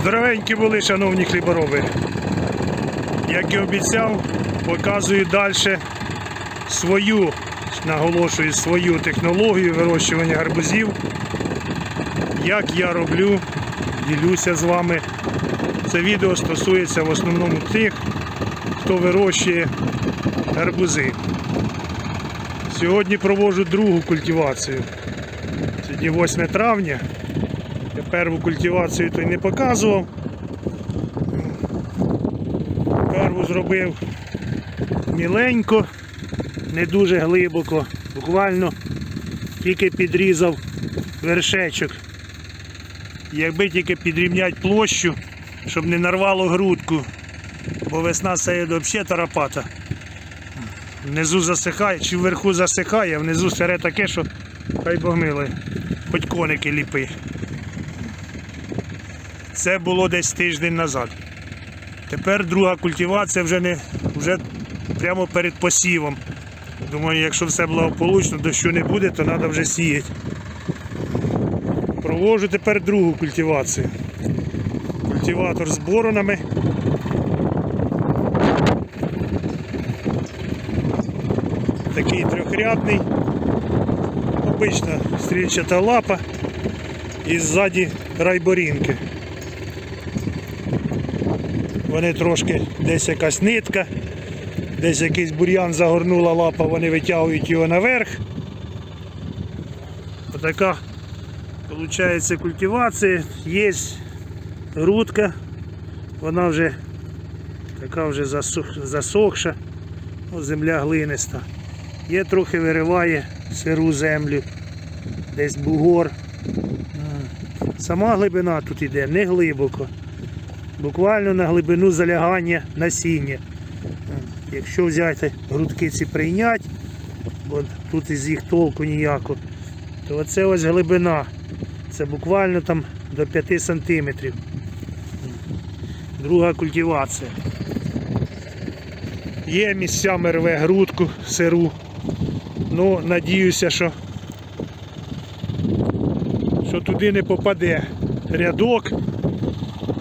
Здоровенькі були, шановні хлібороби. Як і обіцяв, показую далі свою, наголошую, свою технологію вирощування гарбузів. Як я роблю, ділюся з вами. Це відео стосується в основному тих, хто вирощує гарбузи. Сьогодні проводжу другу культивацію. Сьогодні 8 травня. Перву культивацію то й не показував. Перву зробив міленько, не дуже глибоко, буквально тільки підрізав вершечок. Якби тільки підрівняти площу, щоб не нарвало грудку, бо весна це взагалі тарапата. Внизу засихає, чи вверху засихає, а внизу сере таке, що хай Бог милує, хоч коники ліпи. Це було десь тиждень назад. Тепер друга культивація вже не вже прямо перед посівом. Думаю, якщо все благополучно, дощу не буде, то треба вже сіяти. Проводжу тепер другу культивацію. Культиватор з боронами. Такий трьохрядний. Обична стрільчата лапа і ззаді райборінки. Вони трошки десь якась нитка, десь якийсь бур'ян загорнула лапа, вони витягують його наверх. Отака виходить культивація. Є грудка, вона вже така вже засохша, О, земля глиниста. Є трохи вириває сиру землю, десь бугор. Сама глибина тут іде не глибоко буквально на глибину залягання насіння. Якщо взяти грудки ці прийняти, бо тут із їх толку ніякого, то оце ось глибина. Це буквально там до 5 сантиметрів. Друга культивація. Є місцями рве грудку сиру. Ну, надіюся, що, що туди не попаде рядок.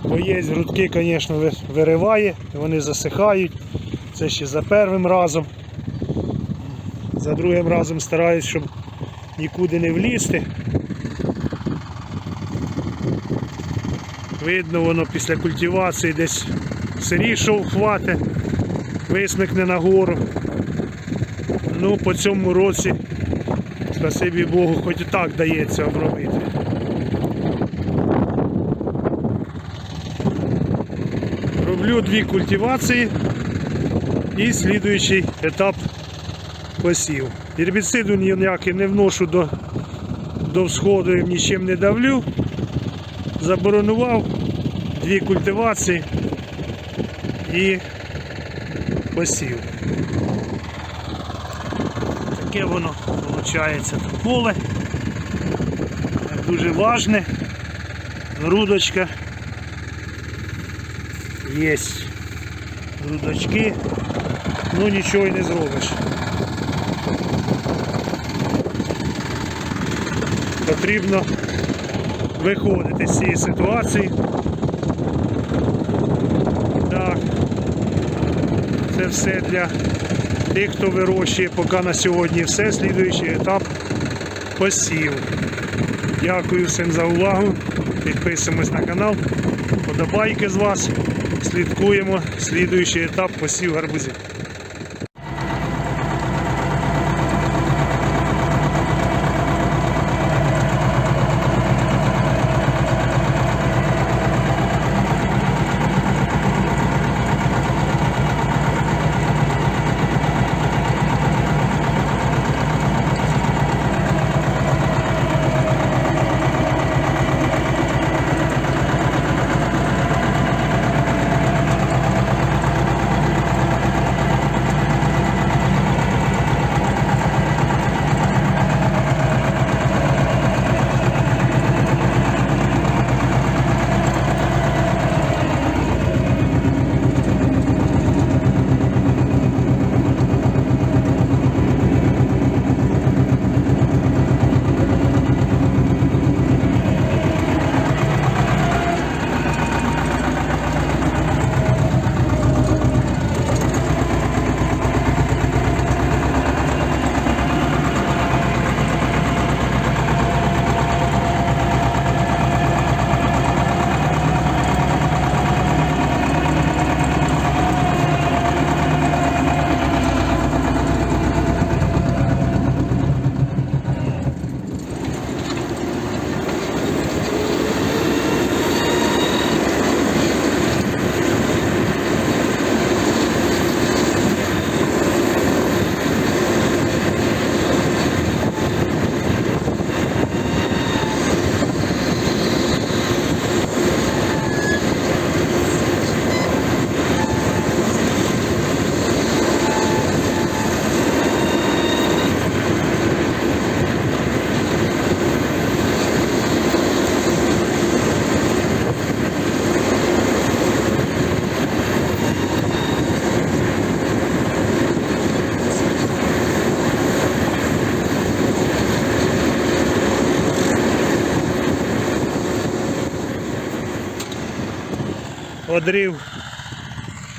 Бо є грудки, звісно, вириває, вони засихають. Це ще за першим разом. За другим разом стараюсь, щоб нікуди не влізти. Видно, воно після культивації десь сирішов хвате, висмикне нагору. Ну, по цьому році, спасибі Богу, хоч і так дається обробити. Роблю дві культивації і слідуючий етап посів. Гербіциду ніякий не вношу до, до всходу і нічим не давлю. Заборонував дві культивації і посів. Таке воно виходить поле. Дуже важне. Грудочка. Є грудочки, ну нічого й не зробиш. Потрібно виходити з цієї ситуації. Так, це все для тих, хто вирощує поки на сьогодні все. Слідуючий етап посів. Дякую всім за увагу. Підписуємось на канал. Подобайки з вас. Слідкуємо. Слідуючий етап посів гарбузів. Одрив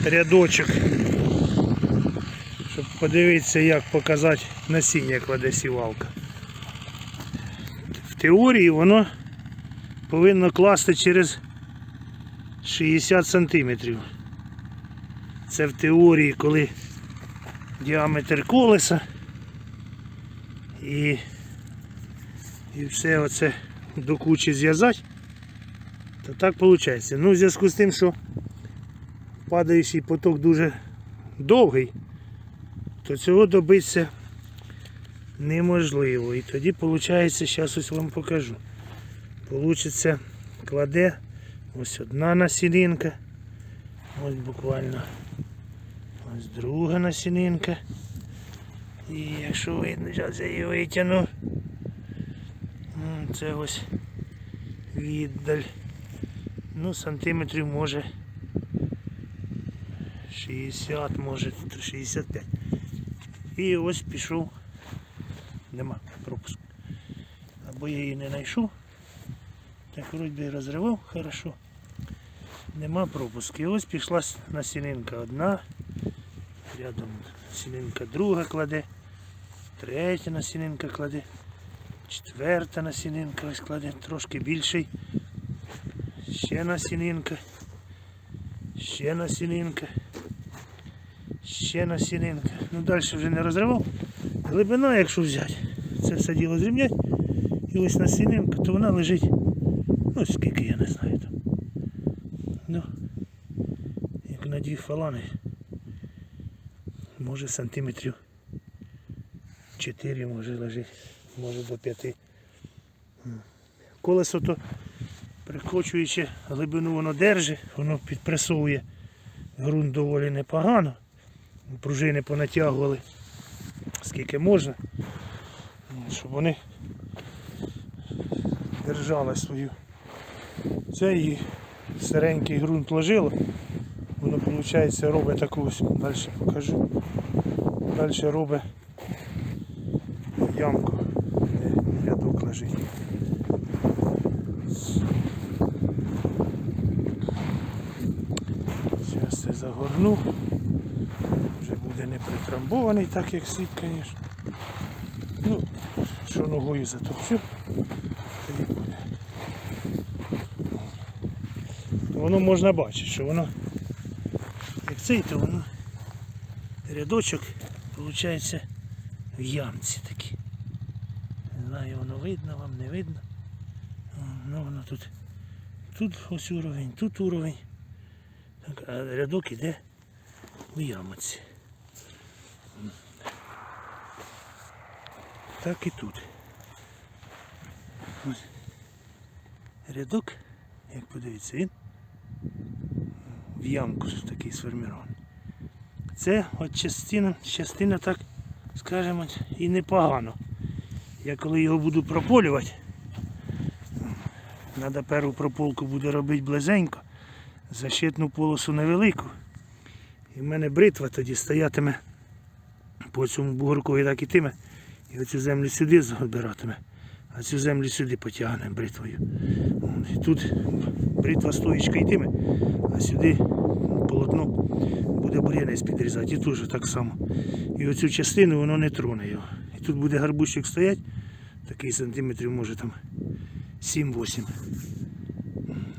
рядочок, щоб подивитися, як показати насіння кладе сівалка. В теорії воно повинно класти через 60 сантиметрів. Це в теорії, коли діаметр колеса і, і все оце до кучі зв'язати, то так виходить. Ну, в зв'язку з тим, що падаючий поток дуже довгий, то цього добитися неможливо. І тоді виходить, зараз ось вам покажу. Получиться кладе ось одна насінинка, ось буквально ось друга насінинка. І якщо видно, зараз я її витягну. Це ось віддаль. Ну, сантиметрів може 60, може 65. І ось пішов. Нема пропуску. Або я її не знайшов. Так вроді розривав, хорошо. Нема пропуску. І ось пішла насінинка одна. Рядом насінинка друга кладе. Третя насінинка кладе. Четверта насінинка ось кладе, трошки більший. Ще насінинка. Ще насінинка. Ще насінинка. Ну далі вже не розривав. Глибина, якщо взяти, це все діло зрівняти. І ось насінинка, то вона лежить. Ну скільки я не знаю там. Ну, як на дві фалани. Може сантиметрів 4 може лежить, може до 5. Колесо то прикочуючи глибину воно держить, воно підпресовує ґрунт доволі непогано. Пружини понатягували скільки можна, щоб вони держали свою. Це і сиренький ґрунт ложило. Воно виходить робить таку ось, далі покажу. Далі робить ямку, де рядок лежить. Зараз це. Вже буде не притрамбований, так як слід, звісно. Ну, що ногою затопчу, тоді буде. Воно можна бачити, що воно як цей, то воно рядочок виходить в ямці такі. Не знаю, воно видно вам, не видно. Ну воно тут. Тут ось уровень, тут уровень. Так, а рядок іде у ямці. Так і тут. Ось. Рядок, як подивіться, він в ямку такий сформірований. Це от частина, частина так, скажімо, і непогано. Я коли його буду прополювати, треба першу прополку буде робити близенько, защитну полосу невелику. І в мене бритва тоді стоятиме по цьому бугорку і так ітиме. І оцю землю сюди забиратиме, а цю землю сюди потягне бритвою. І тут бритва стоїчка йтиме, а сюди полотно буде бур'янець підрізати. І теж так само. І оцю частину воно не троне його. І тут буде гарбузчик стоять, такий сантиметрів може там 7-8.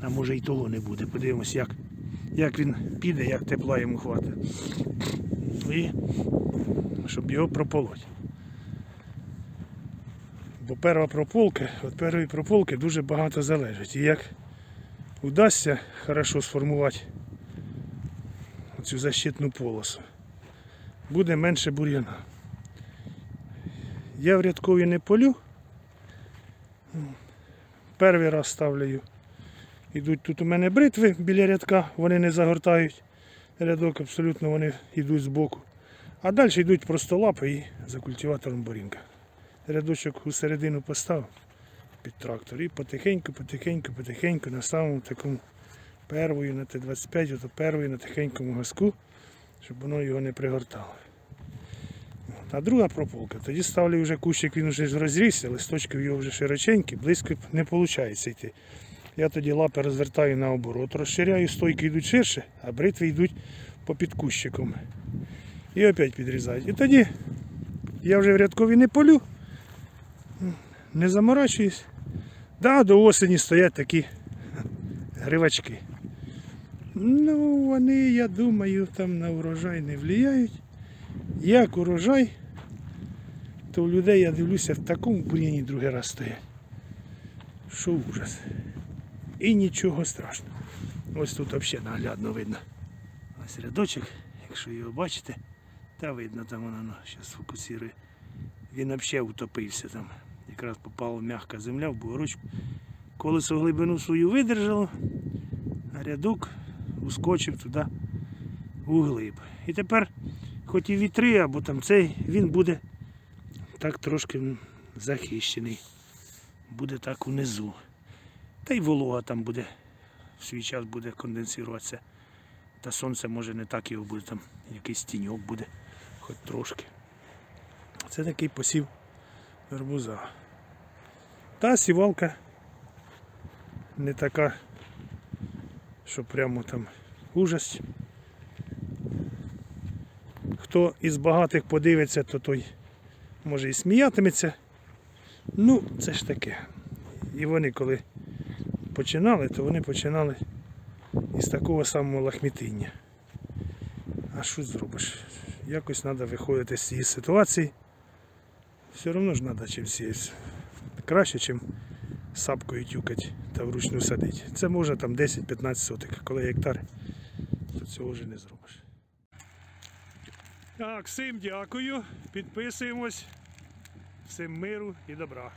А може і того не буде. Подивимось, як, як він піде, як тепла йому хватить. І щоб його прополоть. Бо перша прополка, від першої прополки дуже багато залежить. І як вдасться хорошо сформувати цю защитну полосу, буде менше бур'яна. Я в рядкові не полю. Перший раз ставлю. Ідуть тут у мене бритви біля рядка, вони не загортають рядок, абсолютно вони йдуть збоку. А далі йдуть просто лапи і за культиватором борінка. Рядочок у середину поставив під трактор і потихеньку, потихеньку, потихеньку на самому такому первою на Т-25, ото первою на тихенькому газку, щоб воно його не пригортало. А друга прополка, тоді ставлю вже кущик, він вже розрісся, листочки його вже широченькі, близько не виходить йти. Я тоді лапи розвертаю наоборот, розширяю, стойки йдуть ширше, а бритви йдуть по підкущикам. І опять підрізають. І тоді я вже в рядкові не полю, не заморачуюсь. Да, до осені стоять такі гривачки. Ну, вони, я думаю, там на урожай не впливають. Як урожай, то у людей, я дивлюся, в такому бур'яні другий раз стоять. Що ужас. І нічого страшного. Ось тут взагалі наглядно видно. Ось рядочок, якщо його бачите, та видно там воно, ну, зараз фокусує. Він взагалі утопився там. Якраз попала м'яка земля в бугорочку. Колесо глибину свою видержало, а рядок ускочив туди у глиб. І тепер, хоч і вітри, або там цей, він буде так трошки захищений. Буде так унизу. Та й волога там буде, в свій час буде конденсуватися. Та сонце може не так його буде, там якийсь тіньок буде, хоч трошки. Це такий посів гарбуза. Та сівалка не така, що прямо там ужас. Хто із багатих подивиться, то той може і сміятиметься. Ну, це ж таке. І вони коли починали, то вони починали із такого самого лахмітиння. А що зробиш? Якось треба виходити з цієї ситуації. Все одно ж треба чим сіяти. Краще, ніж сапкою тюкати та вручну садити. Це може там 10-15 соток. Коли гектар, то цього вже не зробиш. Так, всім дякую. Підписуємось. Всім миру і добра.